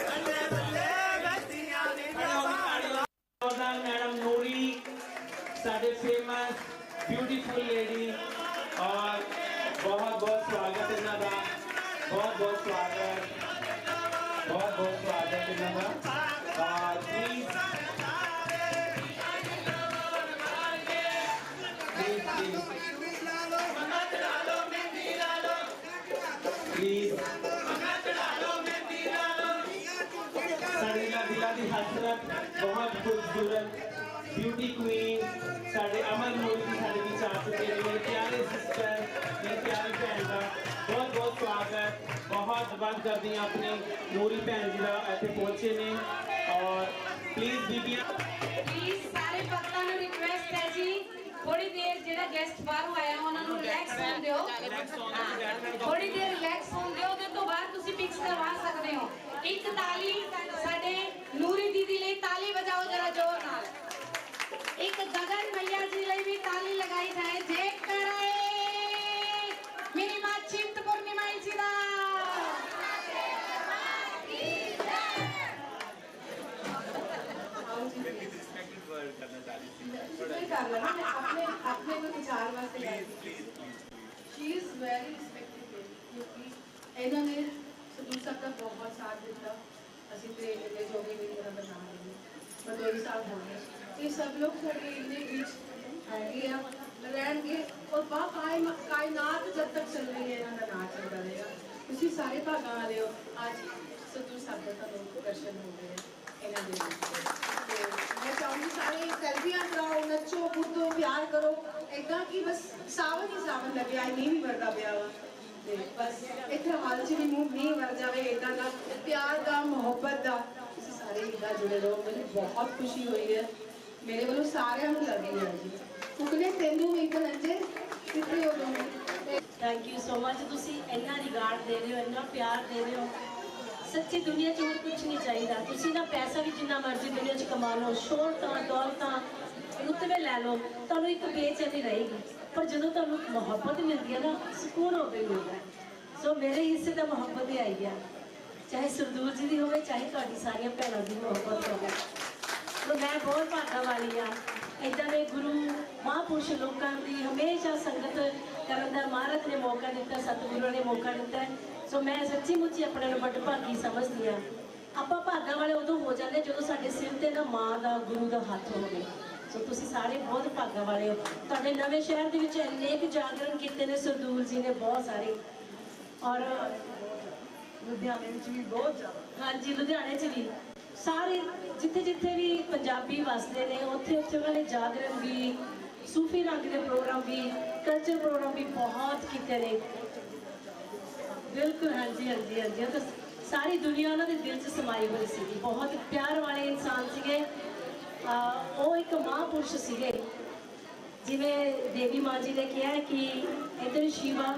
ਬੱਲੇ ਬੱਲੇ ਰੰਗੀਆਂ ਨੀ ਲਵਾੜ ਜੋਰਦਾਰ ਮੈਡਮ ਨੂਰੀ ਸਾਡੇ ਫੇਮਸ ਬਿਊਟੀਫੁਲ ਲੇਡੀ ਔਰ ਬਹੁਤ ਖੂਬਸੂਰਤ ਬਿਊਟੀ ਕੁਈਨ ਸਾਡੇ ਅਮਰ ਨੂਰ ਜੀ ਸਾਡੇ ਵਿੱਚ ਆ ਚੁੱਕੇ ਨੇ ਮੇਰੇ ਪਿਆਰੇ ਸਿਸਟਰ ਮੇਰੇ ਪਿਆਰੀ ਭੈਣ ਦਾ ਬਹੁਤ ਬਹੁਤ ਸਵਾਗਤ ਬਹੁਤ ਵੱਧ ਕਰਦੀ ਹਾਂ ਆਪਣੀ ਨੂਰੀ ਭੈਣ ਜੀ ਦਾ ਇੱਥੇ ਪਹੁੰਚੇ ਨੇ ਔਰ ਪਲੀਜ਼ ਬੀਬੀਆਂ ਪਲੀਜ਼ ਸਾਰੇ ਭਗਤਾਂ ਨੂੰ ਰਿਕੁਐਸਟ ਹੈ ਜੀ ਥੋੜੀ ਦੇਰ ਜਿਹੜਾ ਗੈਸਟ ਬਾਹਰੋਂ ਆਇਆ ਉਹਨਾਂ ਨੂੰ ਰਿਲੈਕਸ ਹੋਣ ਦਿਓ। ਥੋੜੀ ਦੇਰ ਰਿਲੈਕਸ ਹੋਣ ਦਿਓ ਉਹਦੇ ਤੋਂ ਬਾਅਦ ਤੁਸੀਂ ਪਿਕਸ ਕਰਵਾ ਸਕਦੇ ਹੋ। ਇੱਕ ਤਾਲੀ ਨੂਰੀ ਦੀਦੀ ਲਈ ਤਾਲੀ ਵਜਾਓ ਜਰਾ ਜ਼ੋਰ ਨਾਲ ਇੱਕ ਗਗਨ ਮਈਆ ਜੀ ਲਈ ਵੀ ਤਾਲੀ ਲਗਾਈ ਜਾਏ ਜੇ ਕਰੇ ਮੇਰੀ ਮਾਂ ਚਿੰਤ ਪੂਰਨਿਮਾ ਜੀ ਦਾ नहीं कर लेना मैं अपने अपने को विचार वास्ते गाई शी इज वेरी ਰਿਸਪੈਕਟਡ ਕਿਉਂਕਿ ਇਹਨਾਂ ਨੇ ਸਦੂਰ ਸਾਹਿਬ ਦਾ ਬਹੁਤ ਸਾਥ ਦਿੱਤਾ ਅਸੀਂ ਤੇ ਇਹਦੇ ਜੋਗੇ ਵੀ ਮੇਰਾ ਬਣਾ ਰਹੇ ਹਾਂ। ਬਦੋਈ ਸਾਹਿਬ ਇਹ ਸਭ ਲੋਕ ਸਾਡੇ ਇੰਨੇ ਵਿੱਚ ਹੈਗੇ ਰਹਿਣਗੇ। ਔਰ ਬਾ ਕਾਇਮ ਕਾਇਨਾਤ ਜਦ ਤੱਕ ਚੱਲ ਰਹੀ ਹੈ, ਇਹਨਾਂ ਦਾ ਨਾਚ ਚੱਲਦਾ ਰਹੇਗਾ। ਤੁਸੀਂ ਸਾਰੇ ਭਾਗਾਂ ਵਾਲੇ ਹੋ। ਅੱਜ ਸਦੂਰ ਸਾਹਿਬ ਦਾ ਤੁਹਾਨੂੰ ਦਰਸ਼ਨ ਹੋ ਗਏ ਇਹਨਾਂ ਦੇ ਮੈਂ ਚਾਹੁੰਦੀ ਸਾਰੇ ਸੈਲਫੀਆਂ ਕਰਾਓ, ਨੱਚੋ, ਕੁੱਦੋ, ਪਿਆਰ ਕਰੋ। ਏਦਾਂ ਕਿ ਬਸ ਸਾਵਨ ਹੀ ਸਾਵਨ ਲੱਗਿਆ ਨਹੀਂ ਵੀ ਵਰਦਾ ਪਿਆ ਵਾ। ਤੇ ਬਸ ਇੱਥੇ ਹਾਲ ਚ ਵੀ ਮੂੰਹ ਨਹੀਂ ਵਰ ਜਾਵੇ, ਏਦਾਂ ਦਾ ਪਿਆਰ ਦਾ, ਮੁਹੱਬਤ ਦਾ। ਤੁਸੀਂ ਸਾਰੇ ਏਦਾਂ ਜੁੜੇ ਰਹੋ, ਮੈਨੂੰ ਬਹੁਤ ਖੁਸ਼ੀ ਹੋਈ ਹੈ। ਮੇਰੇ ਵੱਲੋਂ ਸਾਰਿਆਂ ਨੂੰ ਲੱਗੀ ਹੈ ਜੀ। ਕੁਕਨੇ ਤੈਨੂੰ ਇੱਕ ਨੰਜੇ ਕਿੱਥੇ ਹੋ ਦੋਵੇਂ ਥੈਂਕ ਯੂ ਸੋ ਮਚ ਤੁਸੀਂ ਇੰਨਾ ਰਿਗਾਰਡ ਦੇ ਰਹੇ ਹੋ, ਇੰਨਾ ਪਿਆਰ ਦੇ ਰਹੇ ਹੋ। ਸੱਚੀ ਦੁਨੀਆ 'ਚ ਹੋਰ ਕੁਝ ਨਹੀਂ ਚਾਹੀਦਾ। ਤੁਸੀਂ ਨਾ ਪੈਸਾ ਵੀ ਜਿੰਨਾ ਮਰਜ਼ੀ ਦੁਨੀਆ 'ਚ ਕਮਾ ਲਓ ਸ਼ੋਹਰਤਾਂ ਦੌਲਤਾਂ, ਰੁਤਬੇ ਲੈ ਲਓ। ਤੁਹਾਨੂੰ ਇੱਕ ਬੇਚੈਨੀ ਰਹੇਗੀ। ਪਰ ਜਦੋਂ ਤੁਹਾਨੂੰ ਮੁਹੱਬਤ ਮਿਲਦੀ ਹੈ ਨਾ, ਸਕੂਨ ਹੋਵੇ ਮਿਲਦਾ ਹੈ। ਸੋ ਮੇਰੇ ਹਿੱਸੇ ਤਾਂ ਮੁਹੱਬਤ ਹੀ ਆਈ ਹੈ ਚਾਹੇ ਸਰਦੂਰ ਜੀ ਦੀ ਹੋਵੇ, ਚਾਹੇ ਤੁਹਾਡੀ ਸਾਰੀਆਂ ਭੈਣਾਂ ਦੀ ਮੁਹੱਬਤ ਹੋਵੇ। ਸੋ ਮੈਂ ਬਹੁਤ ਭਾਗਾ ਵਾਲੀ ਆ। ਇਦਾਂ ਦੇ ਗੁਰੂ ਮਹਾਂਪੁਰਸ਼ ਲੋਕਾਂ ਦੀ ਹਮੇਸ਼ਾ ਸੰਗਤ ਕਰਨ ਦਾ ਮਹਾਰਾਜ ਨੇ ਮੌਕਾ ਦਿੱਤਾ ਸਤਿਗੁਰੂ ਨੇ ਮੌਕਾ ਦਿੱਤਾ। ਸੋ ਮੈਂ ਸੱਚੀ ਮੁੱਚੀ ਆਪਣੇ ਨੂੰ ਵੱਡ ਭਾਗੀ ਸਮਝਦੀ ਆ। ਆਪਾਂ ਭਾਗਾਂ ਵਾਲੇ ਉਦੋਂ ਹੋ ਜਾਂਦੇ ਜਦੋਂ ਸਾਡੇ ਸਿਰ ਤੇ ਨਾ ਮਾਂ ਦਾ, ਗੁਰੂ ਦਾ ਹੱਥ ਹੋਵੇ। ਸੋ ਤੁਸੀਂ ਸਾਰੇ ਬਹੁਤ ਭਾਗਾਂ ਵਾਲੇ ਹੋ। ਤੁਹਾਡੇ ਨਵੇਂ ਸ਼ਹਿਰ ਦੇ ਵਿੱਚ ਇੰਨੇ ਕੁ ਜਾਗਰਣ ਕੀਤੇ ਨੇ ਸਰਦੂਲ ਜੀ ਨੇ ਬਹੁਤ ਸਾਰੇ। ਔਰ ਲੁਧਿਆਣੇ ਵਿੱਚ ਵੀ ਬਹੁਤ ਜ਼ਿਆਦਾ। ਹਾਂਜੀ ਲੁਧਿਆਣੇ 'ਚ ਵੀ। ਸਾਰੇ ਜਿੱਥੇ ਜਿੱਥੇ ਵੀ ਪੰਜਾਬੀ ਵਸਦੇ ਨੇ ਉੱਥੇ ਉੱਥੇ ਵਾਲੇ ਜਾਗਰਣ ਵੀ ਸੂਫੀ ਰੰਗ ਦੇ ਪ੍ਰੋਗਰਾਮ ਵੀ ਕਲਚਰ ਪ੍ਰੋਗਰਾਮ ਵੀ ਬਹੁਤ ਕੀਤੇ ਨੇ। ਬਿਲਕੁਲ ਹਾਂਜੀ ਹਾਂਜੀ ਹਾਂਜੀ। ਤਾਂ ਸਾਰੀ ਦੁਨੀਆ ਉਹਨਾਂ ਦੇ ਦਿਲ 'ਚ ਸਮਾਈ ਹੋਈ ਸੀ ਬਹੁਤ ਪਿਆਰ ਵਾਲੇ ਇਨਸਾਨ ਸੀਗੇ ਅਹ ਉਹ ਇੱਕ ਮਹਾਂਪੁਰਸ਼ ਸੀਗੇ। ਜਿਵੇਂ ਦੇਵੀ ਮਾਂ ਜੀ ਨੇ ਕਿਹਾ ਕਿ ਇਧਰ ਸ਼ਿਵਾ,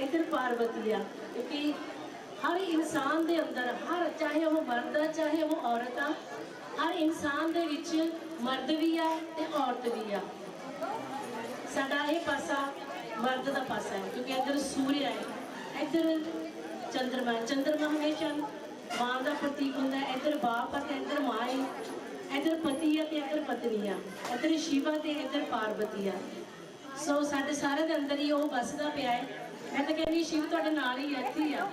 ਇਧਰ ਪਾਰਵਤੀ ਆ, ਕਿਉਂਕਿ ਹਰ ਇਨਸਾਨ ਦੇ ਅੰਦਰ, ਹਰ ਚਾਹੇ ਉਹ ਮਰਦ ਆ, ਚਾਹੇ ਉਹ ਔਰਤ ਆ, ਹਰ ਇਨਸਾਨ ਦੇ ਵਿੱਚ ਮਰਦ ਵੀ ਆ ਤੇ ਔਰਤ ਵੀ ਆ। ਸਾਡਾ ਇਹ ਪਾਸਾ ਮਰਦ ਦਾ ਪਾਸਾ ਹੈ, ਕਿਉਂਕਿ ਇੱਧਰ ਸੂਰਜ ਹੈ, ਇੱਧਰ ਚੰਦਰਮਾ ਚੰਦਰਮਾ ਹਮੇਸ਼ਾ ਮਾਂ ਦਾ ਪ੍ਰਤੀਕ ਹੁੰਦਾ ਹੈ, ਇੱਧਰ ਬਾਪ ਹੈ ਤੇ ਇੱਧਰ ਮਾਂ ਹੈ। ਇੱਧਰ ਪਤੀ ਆ ਤੇ ਇੱਧਰ ਪਤਨੀ ਆ। ਇੱਧਰ ਸ਼ਿਵਾ ਤੇ ਇੱਧਰ ਪਾਰਵਤੀ ਆ। ਸੋ ਸਾਡੇ ਸਾਰੇ ਦੇ ਅੰਦਰ ਹੀ ਉਹ ਵਸਦਾ ਪਿਆ ਹੈ। ਮੈਂ ਤਾਂ ਕਹਿੰਦੀ, ਸ਼ਿਵ ਤੁਹਾਡੇ ਨਾਲ ਹੀ ਇੱਥੇ ਹੀ ਆ।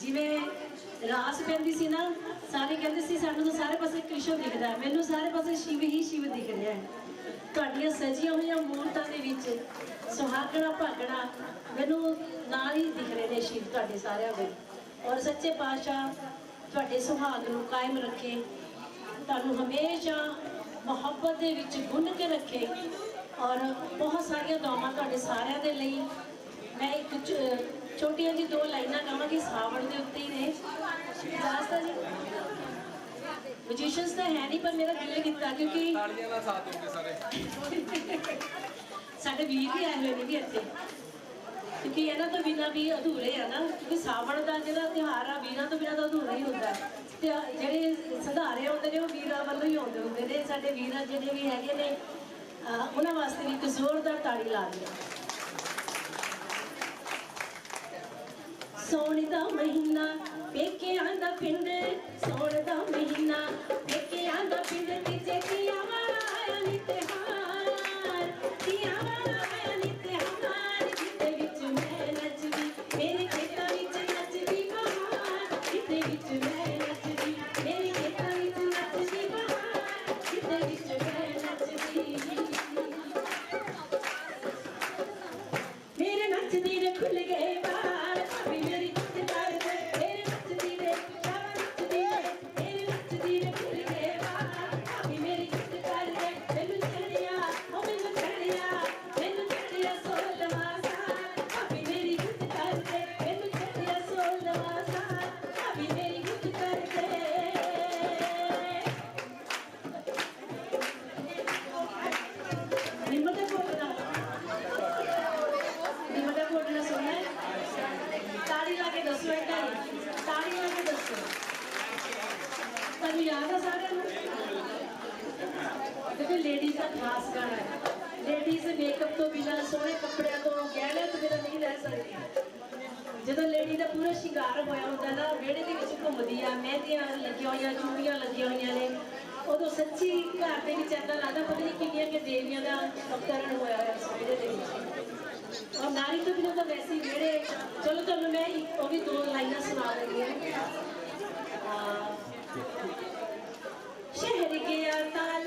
ਜਿਵੇਂ ਰਾਸ ਪੈਂਦੀ ਸੀ ਨਾ, ਸਾਰੇ ਕਹਿੰਦੇ ਸੀ, ਸਾਨੂੰ ਤਾਂ ਸਾਰੇ ਪਾਸੇ ਕ੍ਰਿਸ਼ਨ ਦਿਖਦਾ ਮੈਨੂੰ ਸਾਰੇ ਪਾਸੇ ਸ਼ਿਵ ਹੀ ਸ਼ਿਵ ਦਿਖ ਰਿਹਾ ਹੈ। ਤੁਹਾਡੀਆਂ ਸਜੀਆਂ ਹੋਈਆਂ ਮੂਰਤਾਂ ਦੇ ਵਿੱਚ ਸੁਹਾਗਣਾ, ਭਾਗਣਾ ਮੈਨੂੰ ਨਾਲ ਹੀ ਦਿਖ ਰਹੇ ਨੇ ਸ਼ਿਵ ਤੁਹਾਡੇ ਸਾਰਿਆਂ ਦੇ। ਔਰ ਸੱਚੇ ਪਾਤਸ਼ਾਹ ਤੁਹਾਡੇ ਸੁਹਾਗ ਨੂੰ ਕਾਇਮ ਰੱਖੇ। ਤੁਹਾਨੂੰ ਹਮੇਸ਼ਾ ਮੁਹੱਬਤ ਦੇ ਵਿੱਚ ਗੁੰਨ ਕੇ ਰੱਖੇ ਔਰ ਬਹੁਤ ਸਾਰੀਆਂ ਦੁਆਵਾਂ ਤੁਹਾਡੇ ਸਾਰਿਆਂ ਦੇ ਲਈ। ਮੈਂ ਇੱਕ ਛੋਟੀਆਂ ਜੀ ਦੋ ਲਾਈਨਾਂ ਕਹਾਂਗੀ ਸਾਵਣ ਦੇ ਉੱਤੇ ਹੀ ਨੇ ਰਾਸਤਾ ਜੀ ਮੈਜੀਸ਼ੀਅਨਸ ਤਾਂ ਹੈ ਨਹੀਂ ਪਰ ਮੇਰਾ ਦਿਲ ਕੀਤਾ ਕਿਉਂਕਿ ਤਾਲੀਆਂ ਨਾਲ ਸਾਥ ਦਿਓਗੇ ਸਾਰੇ। ਸਾਡੇ ਵੀਰ ਵੀ ਆਏ ਹੋਏ ਨੇ ਵੀ ਇੱਥੇ। ਕਿਉਂਕਿ ਇਹਨਾਂ ਤੋਂ ਬਿਨਾਂ ਵੀ ਅਧੂਰੇ ਆ ਨਾ, ਕਿਉਂਕਿ ਸਾਵਣ ਦਾ ਜਿਹੜਾ ਤਿਉਹਾਰ ਆ, ਵੀਰਾਂ ਤੋਂ ਬਿਨਾਂ ਤਾਂ ਅਧੂਰਾ ਹੀ ਹੁੰਦਾ। ਤੇ ਜਿਹੜੇ ਸੰਧਾਰੇ ਆਉਂਦੇ ਨੇ, ਉਹ ਵੀਰਾਂ ਵੱਲੋਂ ਹੀ ਆਉਂਦੇ ਹੁੰਦੇ ਨੇ। ਸਾਡੇ ਵੀਰਾਂ ਜਿਹੜੇ ਵੀ ਹੈਗੇ ਨੇ ਉਹਨਾਂ ਵਾਸਤੇ ਵੀ ਇੱਕ ਜ਼ੋਰਦਾਰ ਤਾੜੀ ਲਾ ਦਿਓ ਸੋਣ ਦਾ ਮਹੀਨਾ ਪੇਕਿਆਂ ਦਾ ਪਿੰਡ ਸੋਣ ਦਾ ਮਹੀਨਾ ਪੇਕਿਆਂ ਦਾ ਪਿੰਡ ਤੀਜੇ ਤੀਆਂ ਵਾਲਾ ਆਇਆ ਨੀ ਤਿਉਹਾਰ ਤੀਆਂ ਮੇਰੇ ਨੱਚਦੀ ਖੁੱਲ ਗਏ ਬਾਹਰ। ਤੁਹਾਨੂੰ ਯਾਦ ਆ ਸਾਰਿਆਂ ਨੂੰ? ਦੇਖੋ ਲੇਡੀਜ਼ ਦਾ ਖਾਸ ਗਾਣਾ ਹੈ। ਲੇਡੀਜ਼ ਮੇਕਅਪ ਤੋਂ ਬਿਨਾਂ ਸੋਹਣੇ ਕੱਪੜਿਆਂ ਤੋਂ ਗਹਿਣਿਆਂ ਤੋਂ ਬਿਨਾਂ ਨਹੀਂ ਰਹਿ ਸਕਦੀ। ਜਦੋਂ ਲੇਡੀ ਦਾ ਪੂਰਾ ਸ਼ਿੰਗਾਰ ਹੋਇਆ ਹੁੰਦਾ ਨਾ, ਵਿਹੜੇ ਦੇ ਵਿੱਚ ਘੁੰਮਦੀ ਆ, ਮਹਿੰਦੀਆਂ ਲੱਗੀਆਂ ਹੋਈਆਂ, ਚੂੜੀਆਂ ਲੱਗੀਆਂ ਹੋਈਆਂ ਨੇ। ਉਦੋਂ ਸੱਚੀ ਘਰ ਦੇ ਵਿੱਚ ਏਦਾਂ ਲੱਗਦਾ, ਪਤਾ ਨਹੀਂ ਕਿੰਨੀਆਂ ਕਿ ਦੇਵੀਆਂ ਦਾ ਅਵਤਰਨ ਹੋਇਆ ਹੋਇਆ ਇਸ ਦੇ ਵਿੱਚ। ਔਰ ਨਾਰੀ ਤੋਂ ਬਿਨਾਂ ਤਾਂ ਵੈਸੇ ਹੀ ਵਿਹੜੇ ਚਲੋ ਤੁਹਾਨੂੰ ਮੈਂ ਉਹ ਵੀ ਦੋ ਲਾਈਨਾਂ ਸੁਣਾ ਦਿੰਦੀ ਹਾਂ। ਆ, ਸ਼ਹਿਰ ਗਿਆ ਤਾਂ